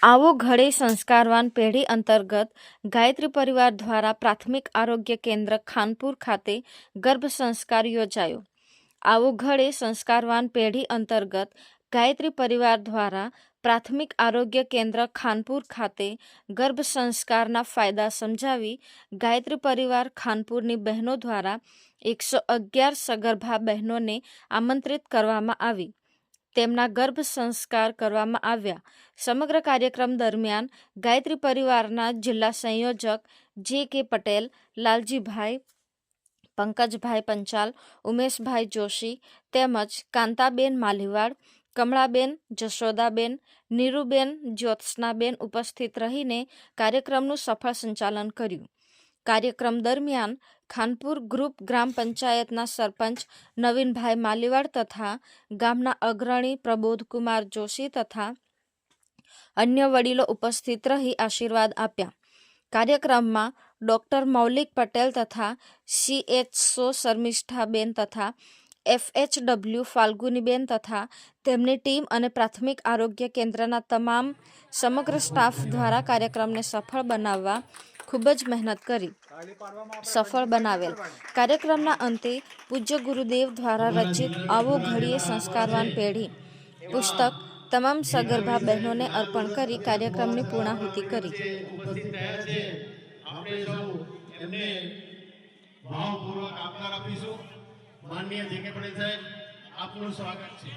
આવો ઘડે સંસ્કારવાન પેઢી અંતર્ગત ગાયત્રી પરિવાર દ્વારા પ્રાથમિક આરોગ્ય કેન્દ્ર ખાનપુર ખાતે ગર્ભ સંસ્કાર યોજાયો. આવો ઘડે સંસ્કારવાન પેઢી અંતર્ગત ગાયત્રી પરિવાર દ્વારા પ્રાથમિક આરોગ્ય કેન્દ્ર ખાનપુર ખાતે ગર્ભ સંસ્કારના ફાયદા સમજાવી ગાયત્રી પરિવાર ખાનપુરની બહેનો દ્વારા એકસો અગિયાર સગર્ભા બહેનોને આમંત્રિત કરવામાં આવી. તેમના ગર્ભ સંસ્કાર કરવામાં આવ્યા. સમગ્ર કાર્યક્રમ દરમિયાન ગાયત્રી પરિવારના જિલ્લા સંયોજક જે કે પટેલ, લાલજીભાઈ, પંકજભાઈ પંચાલ, ઉમેશભાઈ જોશી તેમજ કાંતાબેન માલીવાડ, કમળાબેન જશોદાબેન, નીરુબેન જ્યોત્સનાબેન ઉપસ્થિત રહીને કાર્યક્રમનું સફળ સંચાલન કર્યું. કાર્યક્રમ દરમિયાન ખાનપુર ગ્રુપ ગ્રામ પંચાયતના સરપંચ નવીનભાઈ માલીવાડ તથા ગામના અગ્રણી પ્રબોધકુમાર જોશી તથા અન્ય વડીલો ઉપસ્થિત રહી આશીર્વાદ આપ્યા. કાર્યક્રમમાં ડોક્ટર મૌલિક પટેલ તથા સીએચસો શર્મિષ્ઠાબેન તથા એફએચડબલ્યુ ફાલ્ગુનીબેન તથા તેમની ટીમ અને પ્રાથમિક આરોગ્ય કેન્દ્રના તમામ સમગ્ર સ્ટાફ દ્વારા કાર્યક્રમને સફળ બનાવવા ખૂબ જ મહેનત કરી, સફળ બનાવેલ. કાર્યક્રમના અંતે પૂજ્ય ગુરુદેવ દ્વારા રચિત આવો ઘડીએ સંસ્કારવાન પેઢી પુસ્તક તમામ સગર્ભા બહેનોને અર્પણ કરી કાર્યક્રમની પૂર્ણાહુતિ કરી. ભાવપૂર્વક આપનાર આપીશું. માનનીય જે કે પટેલ સાહેબ, આપનું સ્વાગત છે.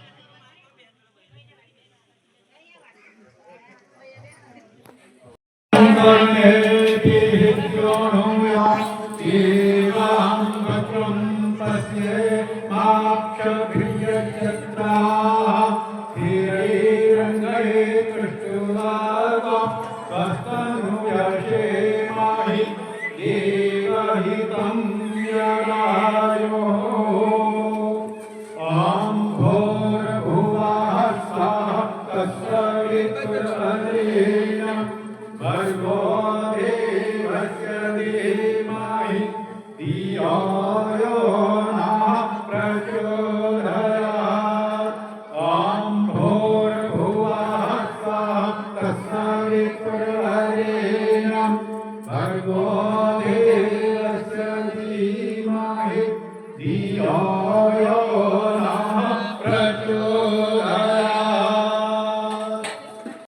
माक्षभियचत्राः धीरैरङ्गये कृष्टुलार्वस्तनुयशे माहि देवहितं यदायोः आं भोरभुवाः सः कस्य भर्गो Our God.